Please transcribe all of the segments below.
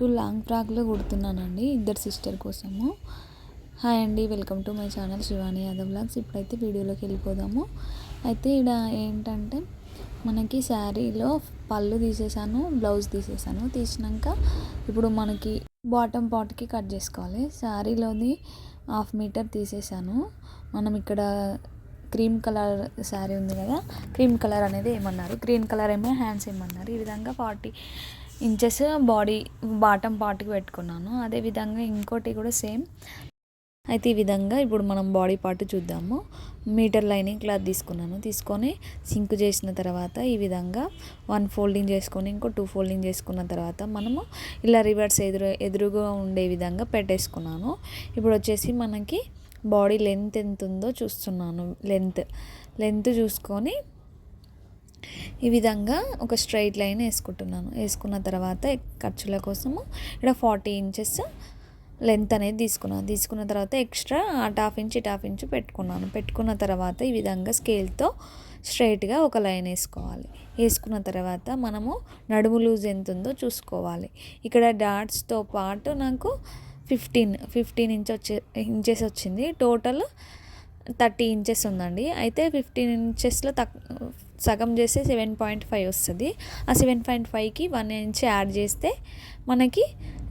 Two long ఫ్రాక్లో కుడుతున్నానండి ఇద్దరు sister కోసము. Hi అండి welcome to my channel Shivani Yadav blogs ఇప్పుడైతే వీడియోలోకి వెళ్ళిపోదాము. అయితే ఇక్కడ ఏంటంటే మనకి శారీలో పళ్ళు తీసేసాను బ్లౌజ్ తీసేసాను. తీసినాక ఇప్పుడు మనకి బాటమ్ పాట్కి కట్ చేసుకోవాలి. శారీలోని హాఫ్ మీటర్ తీసేసాను. మనం ఇక్కడ క్రీమ్ కలర్ శారీ ఉంది కదా క్రీమ్ కలర్ అనేది ఏమన్నారు? గ్రీన్ కలర్ ఏమో హ్యాండ్స్ ఏమన్నారు? ఈ విధంగా ఫార్టీ ఇంచెస్ బాడీ బాటమ్ పార్ట్కి పెట్టుకున్నాను. అదేవిధంగా ఇంకోటి కూడా సేమ్. అయితే ఈ విధంగా ఇప్పుడు మనం బాడీ పార్ట్ చూద్దాము. మీటర్ లైనింగ్ క్లాత్ తీసుకున్నాను. తీసుకొని సింక్ చేసిన తర్వాత ఈ విధంగా వన్ ఫోల్డింగ్ చేసుకొని ఇంకో టూ ఫోల్డింగ్ చేసుకున్న తర్వాత మనము ఇలా రివర్స్ ఎదురు ఎదురుగా ఉండే విధంగా పెట్టేసుకున్నాను. ఇప్పుడు వచ్చేసి మనకి బాడీ లెంత్ ఎంత ఉందో చూస్తున్నాను. లెంత్ లెంత్ చూసుకొని ఈ విధంగా ఒక స్ట్రైట్ లైన్ వేసుకుంటున్నాను. వేసుకున్న తర్వాత ఖర్చుల కోసము ఇక్కడ ఫార్టీ ఇంచెస్ లెంత్ అనేది తీసుకున్నాను. తీసుకున్న తర్వాత ఎక్స్ట్రా అటు హాఫ్ ఇంచ్ ఇటు హాఫ్ ఇంచ్ పెట్టుకున్నాను. పెట్టుకున్న తర్వాత ఈ విధంగా స్కేల్తో స్ట్రైట్గా ఒక లైన్ వేసుకోవాలి. వేసుకున్న తర్వాత మనము నడుము లూజ్ ఎంత ఉందో చూసుకోవాలి. ఇక్కడ డాట్స్తో పాటు నాకు ఫిఫ్టీన్ ఫిఫ్టీన్ ఇంచ్ వచ్చే ఇంచెస్ వచ్చింది. టోటల్ థర్టీ ఇంచెస్ ఉందండి. అయితే ఫిఫ్టీన్ ఇంచెస్లో తక్ సగం చేస్తే సెవెన్ పాయింట్ ఫైవ్ వస్తుంది. ఆ సెవెన్ పాయింట్ ఫైవ్కి వన్ ఇంచ్ యాడ్ చేస్తే మనకి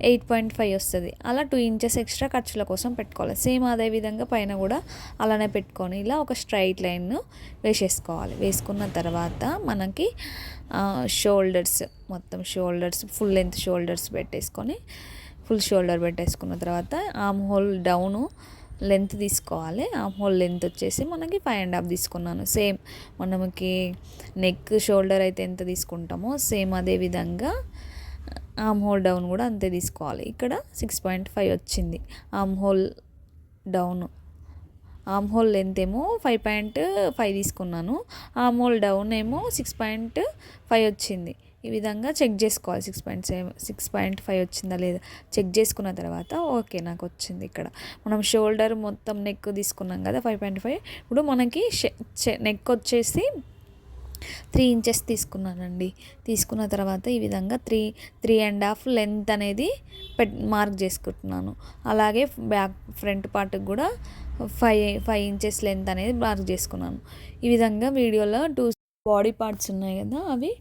ఎయిట్ పాయింట్ ఫైవ్ వస్తుంది. అలా టూ ఇంచెస్ ఎక్స్ట్రా ఖర్చుల కోసం పెట్టుకోవాలి. సేమ్ అదే విధంగా పైన కూడా అలానే పెట్టుకొని ఇలా ఒక స్ట్రైట్ లైన్ వేసేసుకోవాలి. వేసుకున్న తర్వాత మనకి షోల్డర్స్ మొత్తం షోల్డర్స్ ఫుల్ లెంత్ షోల్డర్స్ పెట్టేసుకొని ఫుల్ షోల్డర్ పెట్టేసుకున్న తర్వాత ఆమ్ హోల్ డౌను లెంత్ తీసుకోవాలి. ఆ హోల్ లెంత్ వచ్చేసి మనకి ఫైవ్ అండ్ హాఫ్ తీసుకున్నాను. సేమ్ మనకి నెక్ షోల్డర్ అయితే ఎంత తీసుకుంటామో సేమ్ అదే విధంగా ఆమ్ హోల్ డౌన్ కూడా అంతే తీసుకోవాలి. ఇక్కడ సిక్స్ పాయింట్ ఫైవ్ వచ్చింది. Arm hole down arm hole length ఏమో ఫైవ్ పాయింట్ ఫైవ్ తీసుకున్నాను. ఆమ్ హోల్ డౌన్ ఏమో సిక్స్ పాయింట్ ఫైవ్ వచ్చింది. ఈ విధంగా చెక్ చేసుకోవాలి. Six point seven six point five వచ్చిందా లేదా? చెక్ చేసుకున్న తర్వాత ఓకే నాకు వచ్చింది ఇక్కడ. మనం షోల్డర్ మొత్తం నెక్ తీసుకున్నాం కదా ఫైవ్ పాయింట్ ఫైవ్. ఇప్పుడు మనకి నెక్ వచ్చేసి త్రీ ఇంచెస్ తీసుకున్నానండి. తీసుకున్న తర్వాత ఈ విధంగా three three and half length అనేది పెట్ మార్క్ చేసుకుంటున్నాను. అలాగే బ్యాక్ ఫ్రంట్ పార్ట్కి కూడా ఫైవ్ ఫైవ్ ఇంచెస్ లెంత్ అనేది మార్క్ చేసుకున్నాను. ఈ విధంగా వీడియోలో టూ బాడీ పార్ట్స్ ఉన్నాయి కదా అవి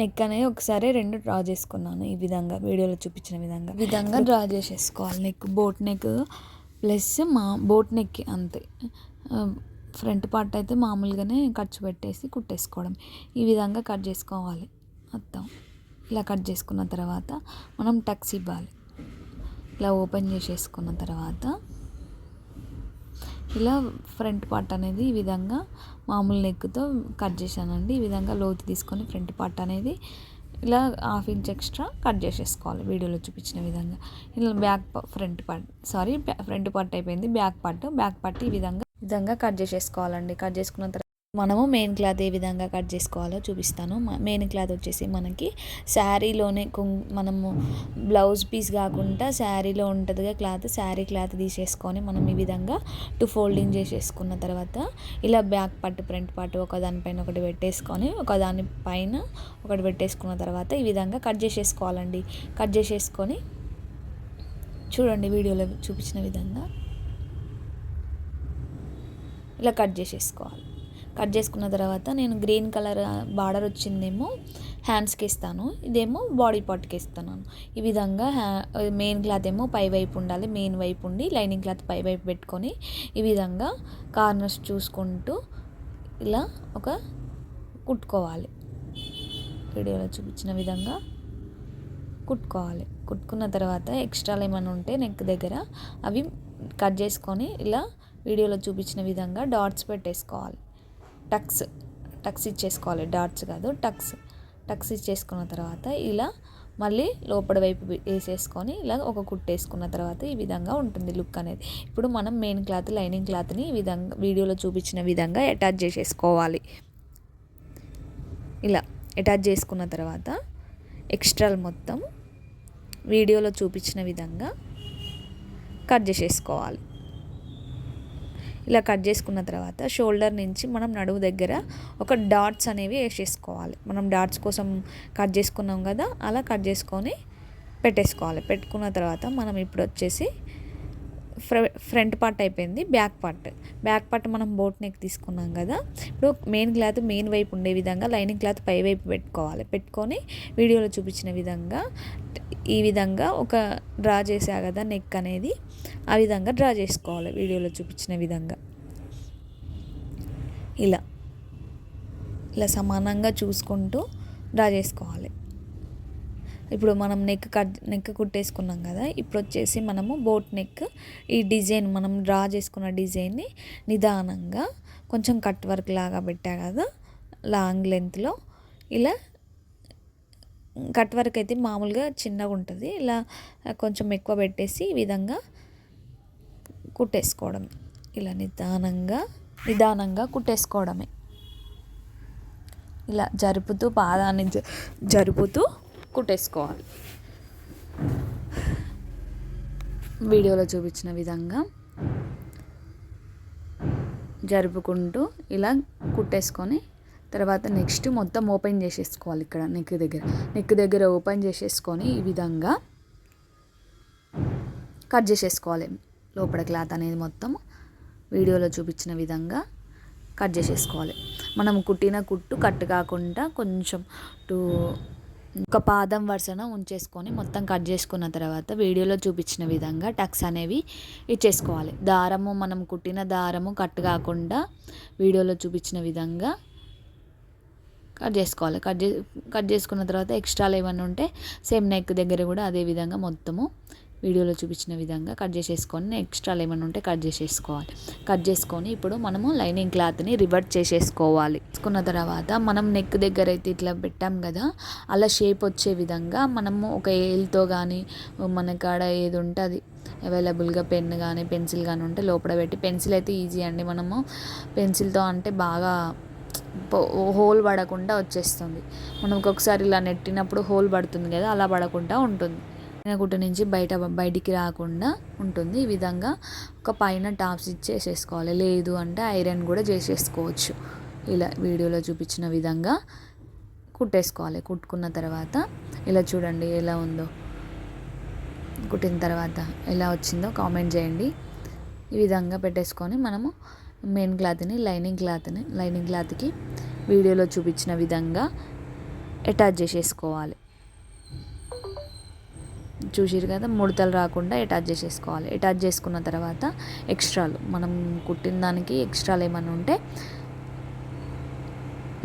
నెక్ అనేది ఒకసారి రెండు డ్రా చేసుకున్నాను ఈ విధంగా వీడియోలో చూపించిన విధంగా. విధంగా డ్రా చేసేసుకోవాలి. నెక్ బోట్ నెక్ ప్లస్ మా బోట్ నెక్ అంతే. ఫ్రంట్ పార్ట్ అయితే మామూలుగానే ఖర్చు పెట్టేసి కుట్టేసుకోవడం. ఈ విధంగా కట్ చేసుకోవాలి. మొత్తం ఇలా కట్ చేసుకున్న తర్వాత మనం టక్స్ ఇవ్వాలి. ఇలా ఓపెన్ చేసేసుకున్న తర్వాత ఇలా ఫ్రంట్ పార్ట్ అనేది ఈ విధంగా మామూలు నెక్తో కట్ చేశానండి. ఈ విధంగా లోతు తీసుకొని ఫ్రంట్ పార్ట్ అనేది ఇలా హాఫ్ ఇంచ్ ఎక్స్ట్రా కట్ చేసేసుకోవాలి వీడియోలో చూపించిన విధంగా. ఇలా back front part sorry front part అయిపోయింది. బ్యాక్ పార్ట్ బ్యాక్ పార్ట్ ఈ విధంగా విధంగా కట్ చేసేసుకోవాలండి. కట్ చేసుకున్న తర్వాత మనము మెయిన్ క్లాత్ ఏ విధంగా కట్ చేసుకోవాలో చూపిస్తాను. మెయిన్ క్లాత్ వచ్చేసి మనకి శారీలోనే మనము బ్లౌజ్ పీస్ కాకుండా శారీలో ఉంటుందిగా క్లాత్ శారీ క్లాత్ తీసేసుకొని మనం ఈ విధంగా టూ ఫోల్డింగ్ చేసేసుకున్న తర్వాత ఇలా బ్యాక్ పట్టు ఫ్రంట్ పట్టు ఒక దానిపైన ఒకటి పెట్టేసుకొని ఒకదాని పైన ఒకటి పెట్టేసుకున్న తర్వాత ఈ విధంగా కట్ చేసేసుకోవాలండి. కట్ చేసేసుకొని చూడండి వీడియోలో చూపించిన విధంగా ఇలా కట్ చేసేసుకోవాలి. కట్ చేసుకున్న తర్వాత నేను గ్రీన్ కలర్ బార్డర్ వచ్చిందేమో హ్యాండ్స్కి ఇస్తాను. ఇదేమో బాడీ పార్ట్కి ఇస్తాను. ఈ విధంగా మెయిన్ క్లాత్ ఏమో పై వైపు ఉండాలి మెయిన్ వైపు ఉండి లైనింగ్ క్లాత్ పై వైపు పెట్టుకొని ఈ విధంగా కార్నర్స్ చూసుకుంటూ ఇలా ఒక కుట్టుకోవాలి. వీడియోలో చూపించిన విధంగా కుట్టుకోవాలి. కుట్టుకున్న తర్వాత ఎక్స్ట్రాలు ఏమైనా ఉంటే నెక్ దగ్గర అవి కట్ చేసుకొని ఇలా వీడియోలో చూపించిన విధంగా డాట్స్ పెట్టేసుకోవాలి. టక్స్ టక్స్ ఇచ్చేసుకోవాలి. డాట్స్ కాదు టక్స్. టక్స్ ఇచ్చేసుకున్న తర్వాత ఇలా మళ్ళీ లోపల వైపు వేసేసుకొని ఇలా ఒక కుట్టేసుకున్న తర్వాత ఈ విధంగా ఉంటుంది లుక్ అనేది. ఇప్పుడు మనం మెయిన్ క్లాత్ లైనింగ్ క్లాత్ని ఈ విధంగా వీడియోలో చూపించిన విధంగా అటాచ్ చేసేసుకోవాలి. ఇలా అటాచ్ చేసుకున్న తర్వాత ఎక్స్ట్రాలు మొత్తం వీడియోలో చూపించిన విధంగా కట్ చేసేసుకోవాలి. ఇలా కట్ చేసుకున్న తర్వాత షోల్డర్ నుంచి మనం నడువు దగ్గర ఒక డాట్స్ అనేవి వేసేసుకోవాలి. మనం డాట్స్ కోసం కట్ చేసుకున్నాం కదా అలా కట్ చేసుకొని పెట్టేసుకోవాలి. పెట్టుకున్న తర్వాత మనం ఇప్పుడు వచ్చేసి ఫ్ర ఫ్రంట్ పార్ట్ అయిపోయింది బ్యాక్ పార్ట్. బ్యాక్ పార్ట్ మనం బోట్ నెక్ తీసుకున్నాం కదా ఇప్పుడు మెయిన్ క్లాత్ మెయిన్ వైపు ఉండే విధంగా లైనింగ్ క్లాత్ పై వైపు పెట్టుకోవాలి. పెట్టుకొని వీడియోలో చూపించిన విధంగా ఈ విధంగా ఒక డ్రా చేసా కదా నెక్ అనేది ఆ విధంగా డ్రా చేసుకోవాలి వీడియోలో చూపించిన విధంగా. ఇలా. ఇలా సమానంగా చూసుకుంటూ డ్రా చేసుకోవాలి. ఇప్పుడు మనం నెక్ కట్ నెక్ కుట్టేసుకున్నాం కదా ఇప్పుడు వచ్చేసి మనము బోట్ నెక్ ఈ డిజైన్ మనం డ్రా చేసుకున్న డిజైన్ని నిదానంగా కొంచెం కట్ వర్క్ లాగా పెట్టా కదా లాంగ్ లెంత్లో ఇలా కట్ వర్క్ అయితే మామూలుగా చిన్నగా ఉంటుంది. ఇలా కొంచెం ఎక్కువ పెట్టేసి ఈ విధంగా కుట్టేసుకోవడమే ఇలా నిదానంగా నిదానంగా కుట్టేసుకోవడమే. ఇలా జరుపుతూ పాదాన్ని జరుపుతూ కుట్టేసుకోవాలి. వీడియోలో చూపించిన విధంగా జరుపుకుంటూ ఇలా కుట్టేసుకొని తర్వాత నెక్స్ట్ మొత్తం ఓపెన్ చేసేసుకోవాలి ఇక్కడ నెక్ దగ్గర. నెక్ దగ్గర ఓపెన్ చేసేసుకొని ఈ విధంగా కట్ చేసేసుకోవాలి. లోపల క్లాత్ అనేది మొత్తం వీడియోలో చూపించిన విధంగా కట్ చేసేసుకోవాలి. మనం కుట్టిన కుట్టు కట్ కాకుండా కొంచెం టూ ఒక పాదం వరుసన ఉంచేసుకొని మొత్తం కట్ చేసుకున్న తర్వాత వీడియోలో చూపించిన విధంగా టక్స్ అనేవి ఇచ్చేసుకోవాలి. దారము మనం కుట్టిన దారము కట్ కాకుండా వీడియోలో చూపించిన విధంగా కట్ చేసుకోవాలి. కట్ చే కట్ చేసుకున్న తర్వాత ఎక్స్ట్రాలు ఏమైనా ఉంటే సేమ్ నెక్ దగ్గర కూడా అదే విధంగా మొత్తము వీడియోలో చూపించిన విధంగా కట్ చేసేసుకొని ఎక్స్ట్రాలు ఏమైనా ఉంటే కట్ చేసేసుకోవాలి. కట్ చేసుకొని ఇప్పుడు మనము లైనింగ్ క్లాత్ని రివర్ట్ చేసేసుకోవాలి. తీసుకున్న తర్వాత మనం నెక్ దగ్గర అయితే ఇట్లా పెట్టాం కదా అలా షేప్ వచ్చే విధంగా మనము ఒక ఏల్తో కానీ మన కాడ ఏది ఉంటే అది అవైలబుల్గా పెన్ కానీ పెన్సిల్ కానీ ఉంటే లోపల పెట్టి పెన్సిల్ అయితే ఈజీ అండి మనము. పెన్సిల్తో అంటే బాగా హోల్ పడకుండా వచ్చేస్తుంది. మనం ఒక్కొక్కసారి ఇలా నెట్టినప్పుడు హోల్ పడుతుంది కదా అలా పడకుండా ఉంటుంది. గుట్ట నుంచి బయట బయటికి రాకుండా ఉంటుంది. ఈ విధంగా ఒక పైన టాప్స్ ఇచ్చేసేసుకోవాలి. లేదు అంటే ఐరన్ కూడా చేసేసుకోవచ్చు. ఇలా వీడియోలో చూపించిన విధంగా కుట్టేసుకోవాలి. కుట్టుకున్న తర్వాత ఇలా చూడండి ఎలా ఉందో. కుట్టిన తర్వాత ఎలా వచ్చిందో కామెంట్ చేయండి. ఈ విధంగా పెట్టేసుకొని మనము మెయిన్ క్లాత్ని లైనింగ్ క్లాత్ని లైనింగ్ క్లాత్కి వీడియోలో చూపించిన విధంగా అటాచ్ చేసేసుకోవాలి. చూసిరు కదా ముడతలు రాకుండా అటాచ్ చేసేసుకోవాలి. అటాచ్ చేసుకున్న తర్వాత ఎక్స్ట్రాలు మనం కుట్టిన దానికి ఎక్స్ట్రాలు ఏమైనా ఉంటే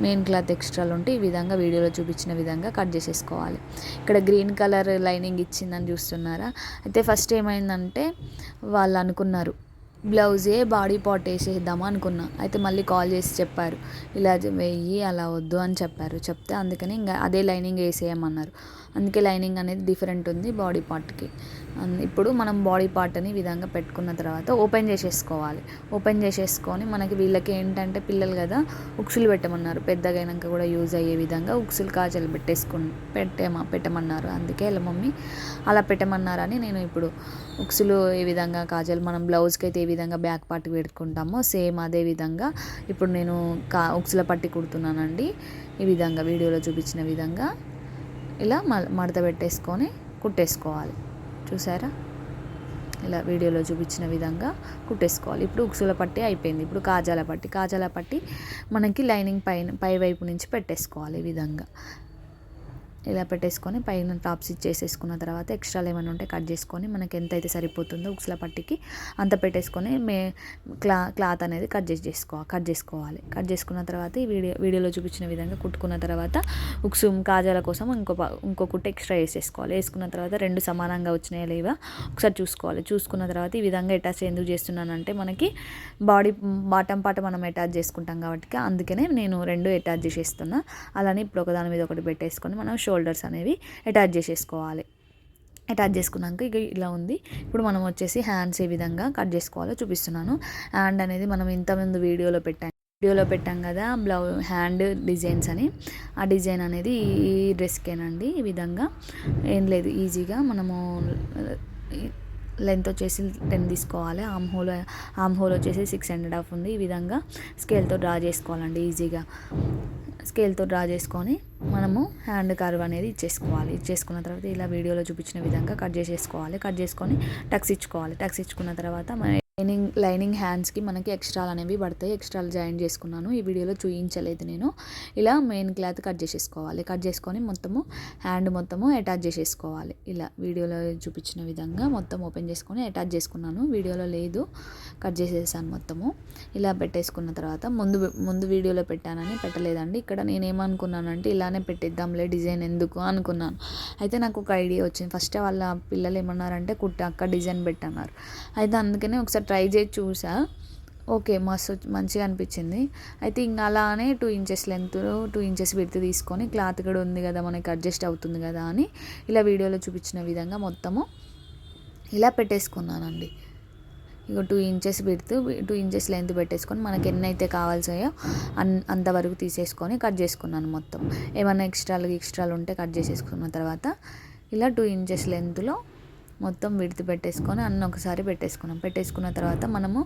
మెయిన్ క్లాత్ ఎక్స్ట్రాలు ఉంటే ఈ విధంగా వీడియోలో చూపించిన విధంగా కట్ చేసేసుకోవాలి. ఇక్కడ గ్రీన్ కలర్ లైనింగ్ ఇచ్చిందని చూస్తున్నారా? అయితే ఫస్ట్ ఏమైందంటే వాళ్ళు అనుకున్నారు బ్లౌజే బాడీ పార్ట్ వేసేద్దామా అనుకున్నా. అయితే మళ్ళీ కాల్ చేసి చెప్పారు. ఇలా వెయ్యి అలా వద్దు అని చెప్పారు. చెప్తే అందుకని ఇంకా అదే లైనింగ్ వేసేయమన్నారు. అందుకే లైనింగ్ అనేది డిఫరెంట్ ఉంది బాడీ పార్ట్కి. ఇప్పుడు మనం బాడీ పార్ట్ని విధంగా పెట్టుకున్న తర్వాత ఓపెన్ చేసేసుకోవాలి. ఓపెన్ చేసేసుకొని మనకి వీళ్ళకి ఏంటంటే పిల్లలు కదా ఉక్సులు పెట్టమన్నారు. పెద్దగైనాక కూడా యూజ్ అయ్యే విధంగా ఉక్సులు కాజలు పెట్టేసుకు పెట్టేమా పెట్టమన్నారు. అందుకే ఇలా మమ్మీ అలా పెట్టమన్నారని నేను ఇప్పుడు ఉక్సులు ఏ విధంగా కాజలు మనం బ్లౌజ్కి అయితే ఏ విధంగా బ్యాక్ పార్ట్కి పెట్టుకుంటామో సేమ్ అదే విధంగా ఇప్పుడు నేను కా ఉక్సుల పట్టి కుడుతున్నానండి. ఈ విధంగా వీడియోలో చూపించిన విధంగా ఇలా మడత పెట్టేసుకొని కుట్టేసుకోవాలి. చూసారా? ఇలా వీడియోలో చూపించిన విధంగా కుట్టేసుకోవాలి. ఇప్పుడు ఉక్సుల పట్టి అయిపోయింది. ఇప్పుడు కాజాల పట్టి. కాజాల పట్టి మనకి లైనింగ్ పైన పై వైపు నుంచి పెట్టేసుకోవాలి ఈ విధంగా. ఇలా పెట్టేసుకొని పైన టాప్స్ ఇచ్చేసేసుకున్న తర్వాత ఎక్స్ట్రాలు ఏమైనా ఉంటే కట్ చేసుకొని మనకి ఎంత అయితే సరిపోతుందో ఉక్సుల పట్టికి అంత పెట్టేసుకొని మే క్లా క్లాత్ అనేది కట్ చేసి చేసుకోవాలి కట్ చేసుకోవాలి. కట్ చేసుకున్న తర్వాత ఈ వీడియో వీడియోలో చూపించిన విధంగా కుట్టుకున్న తర్వాత ఉక్సు కాజాల కోసం ఇంకో ఇంకో కుట్ట ఎక్స్ట్రా వేసేసుకోవాలి. వేసుకున్న తర్వాత రెండు సమానంగా వచ్చినాయా లేవా ఒకసారి చూసుకోవాలి. చూసుకున్న తర్వాత ఈ విధంగా అటాచ్ ఎందుకు చేస్తున్నానంటే మనకి బాడీ బాటం పాట మనం అటాచ్ చేసుకుంటాం కాబట్టి అందుకనే నేను రెండు అటాచ్ చేసేస్తున్నా అలానే ఇప్పుడు ఒకదాని మీద ఒకటి పెట్టేసుకొని మనం షోల్డర్స్ అనేవి అటాచ్ చేసేసుకోవాలి. అటాచ్ చేసుకున్నాక ఇక ఇలా ఉంది. ఇప్పుడు మనం వచ్చేసి హ్యాండ్స్ ఏ విధంగా కట్ చేసుకోవాలో చూపిస్తున్నాను. హ్యాండ్ అనేది మనం ఇంతకుముందు వీడియోలో పెట్టాం. వీడియోలో పెట్టాం కదా బ్లౌ హ్యాండ్ డిజైన్స్ అని. ఆ డిజైన్ అనేది ఈ డ్రెస్కేనండి. ఈ విధంగా ఏం లేదు ఈజీగా మనము లెంత్ వచ్చేసి టెన్ తీసుకోవాలి. ఆమ్ హోల్ ఆమ్ హోల్ వచ్చేసి సిక్స్ హండ్రెడ్ ఆఫ్ ఉంది. ఈ విధంగా స్కేల్తో డ్రా చేసుకోవాలండి ఈజీగా. స్కేల్తో డ్రా చేసుకొని మనము హ్యాండ్ కర్వ్ అనేది ఇచ్చేసుకోవాలి. ఇచ్చేసుకున్న తర్వాత ఇలా వీడియోలో చూపించిన విధంగా కట్ చేసేసుకోవాలి. కట్ చేసుకొని టక్స్ ఇచ్చుకోవాలి. టక్స్ ఇచ్చుకున్న తర్వాత మన లైనింగ్ లైనింగ్ హ్యాండ్స్కి మనకి ఎక్స్ట్రాలు అనేవి పడతాయి. ఎక్స్ట్రాలు జాయిన్ చేసుకున్నాను. ఈ వీడియోలో చూపించలేదు నేను. ఇలా మెయిన్ క్లాత్ కట్ చేసేసుకోవాలి. కట్ చేసుకొని మొత్తము హ్యాండ్ మొత్తము అటాచ్ చేసేసుకోవాలి. ఇలా వీడియోలో చూపించిన విధంగా మొత్తం ఓపెన్ చేసుకొని అటాచ్ చేసుకున్నాను. వీడియోలో లేదు. కట్ చేసేసాను మొత్తము. ఇలా పెట్టేసుకున్న తర్వాత ముందు ముందు వీడియోలో పెట్టానని పెట్టలేదండి. ఇక్కడ నేనేమనుకున్నానంటే ఇలానే పెట్టిద్దాంలే డిజైన్ ఎందుకు అనుకున్నాను. అయితే నాకు ఒక ఐడియా వచ్చింది. ఫస్ట్ వాళ్ళ పిల్లలు ఏమన్నారంటే కుట్ట అక్క డిజైన్ పెట్టన్నారు. అయితే అందుకనే ఒకసారి ట్రై చేసి చూసా. ఓకే మస్తు మంచిగా అనిపించింది. అయితే ఇంకా అలానే two inches length two inches విడత తీసుకొని క్లాత్ కూడా ఉంది కదా మనకి అడ్జస్ట్ అవుతుంది కదా అని ఇలా వీడియోలో చూపించిన విధంగా మొత్తము ఇలా పెట్టేసుకున్నానండి. ఇక టూ ఇంచెస్ పెడుతూ టూ ఇంచెస్ లెంత్ పెట్టేసుకొని మనకి ఎన్ని అయితే కావాల్సాయో అన్ అంతవరకు తీసేసుకొని కట్ చేసుకున్నాను మొత్తం. ఏమైనా ఎక్స్ట్రాలు ఎక్స్ట్రాలు ఉంటే కట్ చేసేసుకున్న తర్వాత ఇలా టూ ఇంచెస్ లెంత్లో మొత్తం విడితి పెట్టేసుకొని అన్న ఒకసారి పెట్టేసుకున్నాం. పెట్టేసుకున్న తర్వాత మనము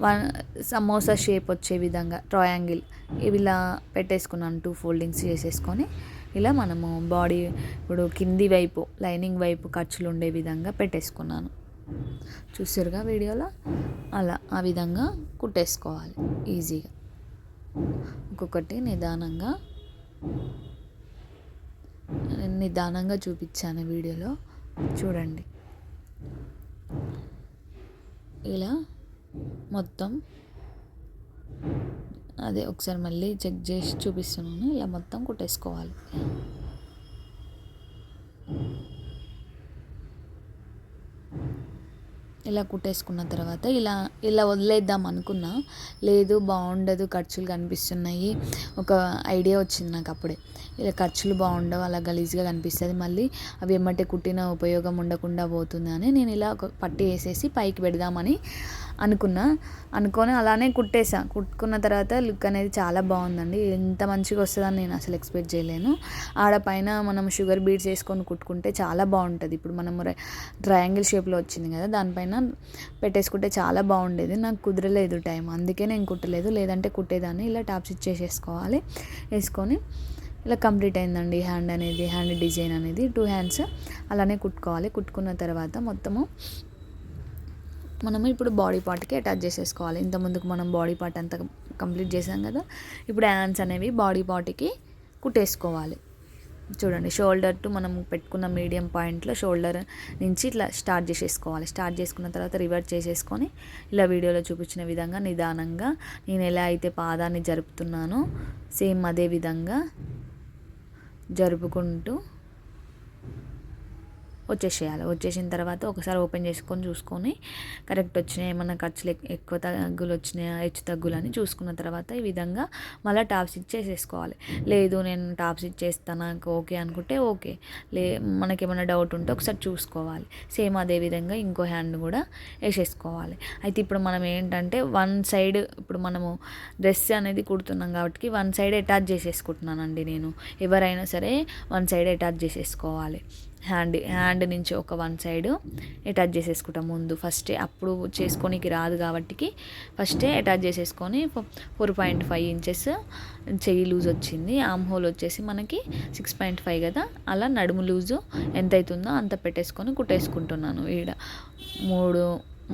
వన్ సమోసా షేప్ వచ్చే విధంగా ట్రయాంగిల్ ఇలా పెట్టేసుకున్నాను టూ ఫోల్డింగ్స్ చేసేసుకొని ఇలా మనము బాడీ ఇప్పుడు కింది వైపు లైనింగ్ వైపు ఖర్చులు ఉండే విధంగా పెట్టేసుకున్నాను. చూసారుగా వీడియోలో? అలా ఆ విధంగా కుట్టేసుకోవాలి. ఈజీగా. ఒక్కొక్కటి నిదానంగా నిదానంగా చూపించాను వీడియోలో. చూడండి. ఇలా మొత్తం అదే ఒకసారి మళ్ళీ చెక్ చేసి చూపిస్తున్నాను. ఇలా మొత్తం కుట్టేసుకోవాలి. ఇలా కుట్టేసుకున్న తర్వాత ఇలా ఇలా వదిలేద్దాం అనుకున్నా. లేదు బాగుండదు ఖర్చులు కనిపిస్తున్నాయి. ఒక ఐడియా వచ్చింది నాకు అప్పుడే. ఇలా ఖర్చులు బాగుండవు అలా గలీజ్గా కనిపిస్తుంది. మళ్ళీ అవి ఏమంటే కుట్టిన ఉపయోగం ఉండకుండా పోతుంది అని నేను ఇలా ఒక పట్టి వేసేసి పైకి పెడదామని అనుకున్నా. అనుకొని అలానే కుట్టేసా కుట్టుకున్న తర్వాత లుక్ అనేది చాలా బాగుందండి. ఎంత మంచిగా వస్తుందని నేను అసలు ఎక్స్పెక్ట్ చేయలేను. ఆడ పైన మనం షుగర్ బీడ్స్ వేసుకొని కుట్టుకుంటే చాలా బాగుంటుంది. ఇప్పుడు మనం ట్రయాంగిల్ షేప్లో వచ్చింది కదా దానిపైన పెట్టేసుకుంటే చాలా బాగుండేది. నాకు కుదరలేదు టైం. అందుకే నేను కుట్టలేదు. లేదంటే కుట్టేదాన్ని. ఇలా టాప్స్ ఇచ్చేసేసుకోవాలి వేసుకొని ఇలా కంప్లీట్ అయిందండి. హ్యాండ్ అనేది హ్యాండ్ డిజైన్ అనేది. టూ హ్యాండ్స్ అలానే కుట్టుకోవాలి. కుట్టుకున్న తర్వాత మొత్తము మనం ఇప్పుడు బాడీ పార్ట్కి అటాచ్ చేసేసుకోవాలి. ఇంత ముందుకు మనం బాడీ పార్ట్ అంతా కంప్లీట్ చేసాం కదా ఇప్పుడు హ్యాండ్స్ అనేవి బాడీ పార్ట్కి కుట్టేసుకోవాలి. చూడండి షోల్డర్ టు మనం పెట్టుకున్న మీడియం పాయింట్లో షోల్డర్ నుంచి ఇట్లా స్టార్ట్ చేసేసుకోవాలి. స్టార్ట్ చేసుకున్న తర్వాత రివర్స్ చేసేసుకొని ఇలా వీడియోలో చూపించిన విధంగా నిదానంగా నేను ఎలా అయితే పాదాన్ని జరుపుతున్నానో సేమ్ అదే విధంగా జరుపుకుంటూ వచ్చేసేయాలి. వచ్చేసిన తర్వాత ఒకసారి ఓపెన్ చేసుకొని చూసుకొని కరెక్ట్ వచ్చినాయి? ఏమన్నా ఖర్చులు ఎక్కువ తగ్గులు వచ్చినాయా? హెచ్చు తగ్గులు అని చూసుకున్న తర్వాత ఈ విధంగా మళ్ళీ టాప్ స్టిచ్ చేసేసుకోవాలి లేదు నేను టాప్ స్టిచ్ చేస్తాను నాకు ఓకే అనుకుంటే ఓకే. లే మనకి ఏమైనా డౌట్ ఉంటే ఒకసారి చూసుకోవాలి. సేమ్ అదే విధంగా ఇంకో హ్యాండ్ కూడా వేసేసుకోవాలి. అయితే ఇప్పుడు మనం ఏంటంటే వన్ సైడ్ ఇప్పుడు మనము డ్రెస్ అనేది కుడుతున్నాం కాబట్టి వన్ సైడ్ అటాచ్ చేసేసుకుంటున్నానండి నేను. ఎవరైనా సరే వన్ సైడ్ అటాచ్ చేసేసుకోవాలి. హ్యాండ్ హ్యాండ్ నుంచి ఒక వన్ సైడ్ అటాచ్ చేసేసుకుంటాం ముందు. ఫస్టే అప్పుడు చేసుకోనికి రాదు కాబట్టి ఫస్టే అటాచ్ చేసేసుకొని ఫోర్ పాయింట్ ఫైవ్ ఇంచెస్ చెయ్యి లూజ్ వచ్చింది. ఆమ్ హోల్ వచ్చేసి మనకి సిక్స్ పాయింట్ ఫైవ్ కదా అలా నడుము లూజు ఎంత అవుతుందో అంత పెట్టేసుకొని కుట్టేసుకుంటున్నాను. ఈడ మూడు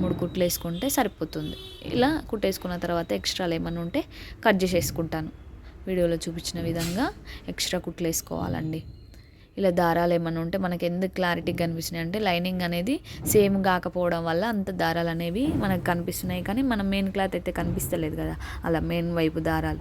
మూడు కుట్లు వేసుకుంటే సరిపోతుంది. ఇలా కుట్టేసుకున్న తర్వాత ఎక్స్ట్రాలు ఏమైనా ఉంటే కట్ చేసేసుకుంటాను. వీడియోలో చూపించిన విధంగా ఎక్స్ట్రా కుట్లు వేసుకోవాలండి. ఇలా దారాలు ఏమైనా ఉంటే మనకి ఎందుకు క్లారిటీగా కనిపిస్తున్నాయి అంటే లైనింగ్ అనేది సేమ్ కాకపోవడం వల్ల అంత దారాలు అనేవి మనకు కనిపిస్తున్నాయి. కానీ మన మెయిన్ క్లాత్ అయితే కనిపిస్తలేదు కదా. అలా మెయిన్ వైపు దారాలు.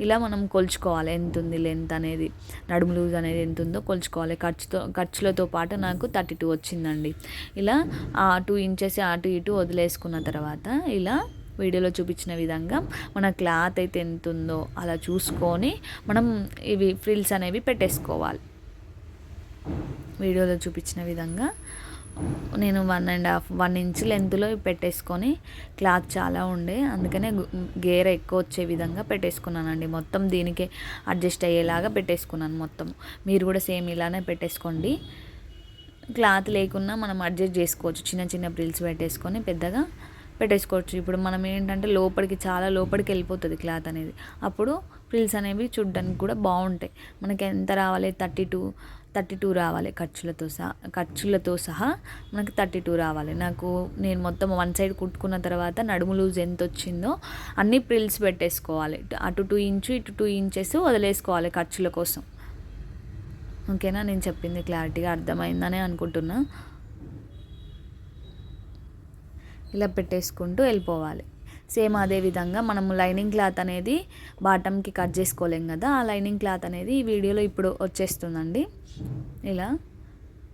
ఇలా మనం కొలుచుకోవాలి. ఎంత ఉంది లెంత్ అనేది? నడుము లూజ్ అనేది ఎంత ఉందో కొలుచుకోవాలి. ఖర్చుతో ఖర్చులతో పాటు నాకు థర్టీ టూ వచ్చిందండి. ఇలా ఆ టూ ఇంచెస్ అటు ఇటు వదిలేసుకున్న తర్వాత ఇలా వీడియోలో చూపించిన విధంగా మన క్లాత్ అయితే ఎంత ఉందో అలా చూసుకొని మనం ఇవి ఫ్రిల్స్ అనేవి పెట్టేసుకోవాలి. వీడియోలో చూపించిన విధంగా నేను one and half one inch లెంత్లో పెట్టేసుకొని క్లాత్ చాలా ఉండే. అందుకనే గేర్ ఎక్కువ వచ్చే విధంగా పెట్టేసుకున్నానండి. మొత్తం దీనికి అడ్జస్ట్ అయ్యేలాగా పెట్టేసుకున్నాను మొత్తం. మీరు కూడా సేమ్ ఇలానే పెట్టేసుకోండి. క్లాత్ లేకున్నా మనం అడ్జస్ట్ చేసుకోవచ్చు. చిన్న చిన్న ప్రిల్స్ పెట్టేసుకొని పెద్దగా పెట్టేసుకోవచ్చు. ఇప్పుడు మనం ఏంటంటే లోపలికి చాలా లోపలికి వెళ్ళిపోతుంది క్లాత్ అనేది. అప్పుడు ఫ్రిల్స్ అనేవి చూడడానికి కూడా బాగుంటాయి. మనకి ఎంత రావాలి? థర్టీ టూ థర్టీ టూ రావాలి ఖర్చులతో సహా ఖర్చులతో సహా మనకు థర్టీ టూ రావాలి. నాకు నేను మొత్తం వన్ సైడ్ కుట్టుకున్న తర్వాత నడుము లూజ్ ఎంత వచ్చిందో అన్ని ప్రిల్స్ పెట్టేసుకోవాలి. అటు టూ ఇంచు ఇటు టూ ఇంచెస్ వదిలేసుకోవాలి ఖర్చుల కోసం. ఓకేనా? నేను చెప్పింది క్లారిటీగా అర్థమైందనే అనుకుంటున్నా. ఇలా పెట్టేసుకుంటూ వెళ్ళిపోవాలి. సేమ్ అదే విధంగా మనము లైనింగ్ క్లాత్ అనేది బాటమ్కి కట్ చేసుకోలేం కదా ఆ లైనింగ్ క్లాత్ అనేది ఈ వీడియోలో ఇప్పుడు వచ్చేస్తుందండి. ఇలా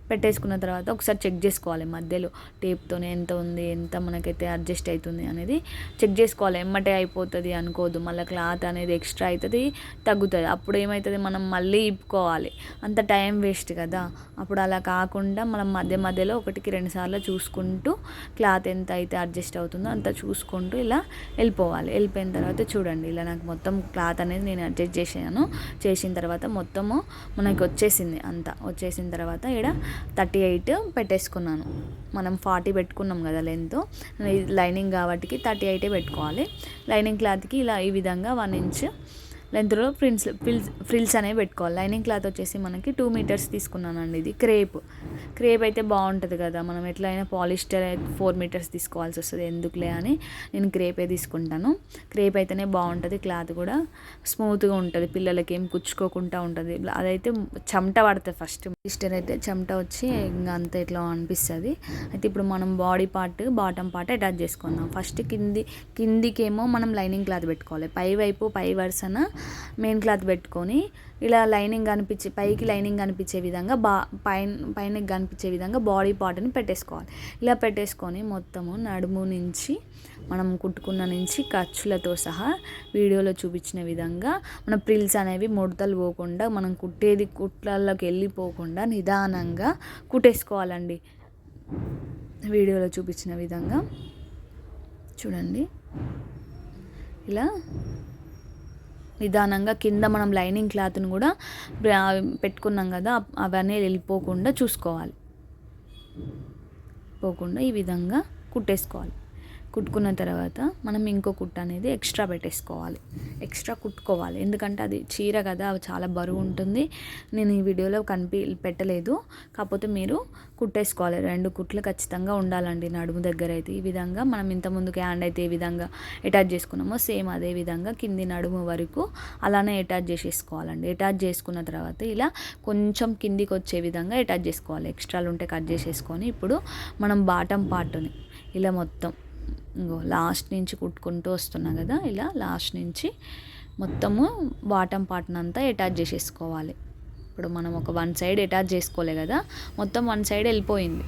పెట్టేసుకున్న తర్వాత ఒకసారి చెక్ చేసుకోవాలి మధ్యలో. టేప్తోనే ఎంత ఉంది ఎంత మనకైతే అడ్జస్ట్ అవుతుంది అనేది చెక్ చేసుకోవాలి. ఎమ్మటే అయిపోతుంది అనుకోవద్దు. మళ్ళీ క్లాత్ అనేది ఎక్స్ట్రా అవుతుంది తగ్గుతుంది. అప్పుడు ఏమవుతుంది మనం మళ్ళీ ఇప్పుకోవాలి. అంత టైం వేస్ట్ కదా. అప్పుడు అలా కాకుండా మనం మధ్య మధ్యలో ఒకటికి రెండు సార్లు చూసుకుంటూ క్లాత్ ఎంత అయితే అడ్జస్ట్ అవుతుందో అంత చూసుకుంటూ ఇలా వెళ్ళిపోవాలి. వెళ్ళిపోయిన తర్వాత చూడండి. ఇలా నాకు మొత్తం క్లాత్ అనేది నేను అడ్జస్ట్ చేసాను చేసిన తర్వాత మొత్తము మనకి వచ్చేసింది అంతా. వచ్చేసిన తర్వాత ఇక్కడ థర్టీ ఎయిట్ పెట్టేసుకున్నాను. మనం ఫార్టీ పెట్టుకున్నాం కదా లెంత్. లైనింగ్ కాబట్టి థర్టీ ఎయిటే పెట్టుకోవాలి. లైనింగ్ క్లాత్కి ఇలా ఈ విధంగా వన్ ఇంచ్ లెంత్లో ఫ్రిల్స్ ఫ్రిల్స్ ఫ్రిల్స్ అనేవి పెట్టుకోవాలి. లైనింగ్ క్లాత్ వచ్చేసి మనకి టూ మీటర్స్ తీసుకున్నానండి ఇది. క్రేప్. క్రేప్ అయితే బాగుంటుంది కదా. మనం ఎట్లయినా పాలిస్టర్ ఫోర్ మీటర్స్ తీసుకోవాల్సి వస్తుంది. ఎందుకులే అని నేను క్రేపే తీసుకుంటాను. క్రేప్ అయితేనే బాగుంటుంది. క్లాత్ కూడా స్మూత్గా ఉంటుంది. పిల్లలకి ఏం కుచ్చుకోకుండా ఉంటుంది. అదైతే చెమట పడుతుంది ఫస్ట్. పాలిస్టర్ అయితే చెమట వచ్చి ఇంకా అంత ఇట్లా అనిపిస్తుంది. అయితే ఇప్పుడు మనం body part bottom part attach చేసుకుందాం. ఫస్ట్ కింది కిందికేమో మనం లైనింగ్ క్లాత్ పెట్టుకోవాలి. పై వైపు పై వరుసన మెయిన్ క్లాత్ పెట్టుకొని ఇలా లైనింగ్ కనిపించే పైకి లైనింగ్ కనిపించే విధంగా బా పైన పైన కనిపించే విధంగా బాడీ పార్ట్ని పెట్టేసుకోవాలి. ఇలా పెట్టేసుకొని మొత్తము నడుము నుంచి మనం కుట్టుకున్న నుంచి ఖర్చులతో సహా వీడియోలో చూపించిన విధంగా మన ప్రిల్స్ అనేవి ముడతలు పోకుండా మనం కుట్టేది కుట్లలోకి వెళ్ళిపోకుండా నిదానంగా కుట్టేసుకోవాలండి. వీడియోలో చూపించిన విధంగా. చూడండి. ఇలా నిదానంగా కింద మనం లైనింగ్ క్లాత్ని కూడా పెట్టుకున్నాం కదా అవన్నీ వెళ్ళిపోకుండా చూసుకోవాలి. పోకుండా ఈ విధంగా కుట్టేసుకోవాలి. కుట్టుకున్న తర్వాత మనం ఇంకో కుట్ట అనేది ఎక్స్ట్రా పెట్టేసుకోవాలి. ఎక్స్ట్రా కుట్టుకోవాలి. ఎందుకంటే అది చీర కదా చాలా బరువు ఉంటుంది. నేను ఈ వీడియోలో కనిపి పెట్టలేదు. కాకపోతే మీరు కుట్టేసుకోవాలి. రెండు కుట్లు ఖచ్చితంగా ఉండాలండి నడుము దగ్గర అయితే. ఈ విధంగా మనం ఇంత ముందుకు హ్యాండ్ అయితే ఏ విధంగా అటాచ్ చేసుకున్నామో సేమ్ అదే విధంగా కింది నడుము వరకు అలానే అటాచ్ చేసేసుకోవాలండి. అటాచ్ చేసుకున్న తర్వాత ఇలా కొంచెం కిందికి వచ్చే విధంగా అటాచ్ చేసుకోవాలి. ఎక్స్ట్రాలు ఉంటే కట్ చేసేసుకొని ఇప్పుడు మనం బాటం పార్ట్ని ఇలా మొత్తం ఇంకో లాస్ట్ నుంచి కుట్టుకుంటూ వస్తున్నా కదా ఇలా లాస్ట్ నుంచి మొత్తము బాటమ్ పార్ట్ని అంతా అటాచ్ చేసేసుకోవాలి. ఇప్పుడు మనం ఒక వన్ సైడ్ అటాచ్ చేసుకోలే కదా మొత్తం వన్ సైడ్ వెళ్ళిపోయింది.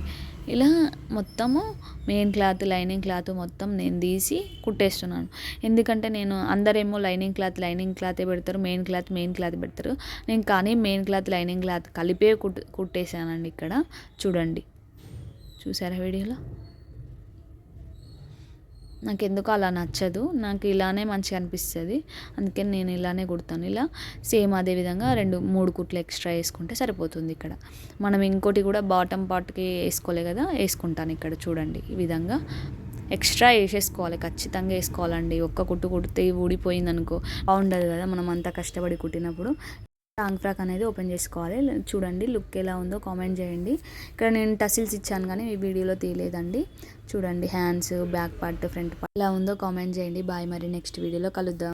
ఇలా మొత్తము మెయిన్ క్లాత్ లైనింగ్ క్లాత్ మొత్తం నేను తీసి కుట్టేస్తున్నాను. ఎందుకంటే నేను అందరేమో లైనింగ్ క్లాత్ లైనింగ్ క్లాతే పెడతారు మెయిన్ క్లాత్ మెయిన్ క్లాత్ పెడతారు. నేను కానీ మెయిన్ క్లాత్ లైనింగ్ క్లాత్ కలిపే కుట్ కుట్టేశానండి ఇక్కడ. చూడండి. చూసారా వీడియోలో? నాకు ఎందుకు అలా నచ్చదు. నాకు ఇలానే మంచిగా అనిపిస్తుంది. అందుకే నేను ఇలానే కుడతాను. ఇలా సేమ్ అదే విధంగా రెండు మూడు కుట్లు ఎక్స్ట్రా వేసుకుంటే సరిపోతుంది ఇక్కడ. మనం ఇంకోటి కూడా బాటమ్ పార్ట్కి వేసుకోలే కదా వేసుకుంటాను ఇక్కడ చూడండి. ఈ విధంగా ఎక్స్ట్రా వేసేసుకోవాలి. ఖచ్చితంగా వేసుకోవాలండి. ఒక్క కుట్టు కుడితే ఊడిపోయింది అనుకో బాగుండదు కదా మనం అంతా కష్టపడి కుట్టినప్పుడు. లాంగ్ ఫ్రాక్ అనేది ఓపెన్ చేసుకోవాలి. చూడండి లుక్ ఎలా ఉందో కామెంట్ చేయండి. ఇక్కడ నేను టసిల్స్ ఇచ్చాను కానీ ఈ వీడియోలో తీయలేదండి. చూడండి hands back part front part. ఎలా ఉందో కామెంట్ చేయండి. బాయ్ మరి నెక్స్ట్ వీడియోలో కలుద్దాం.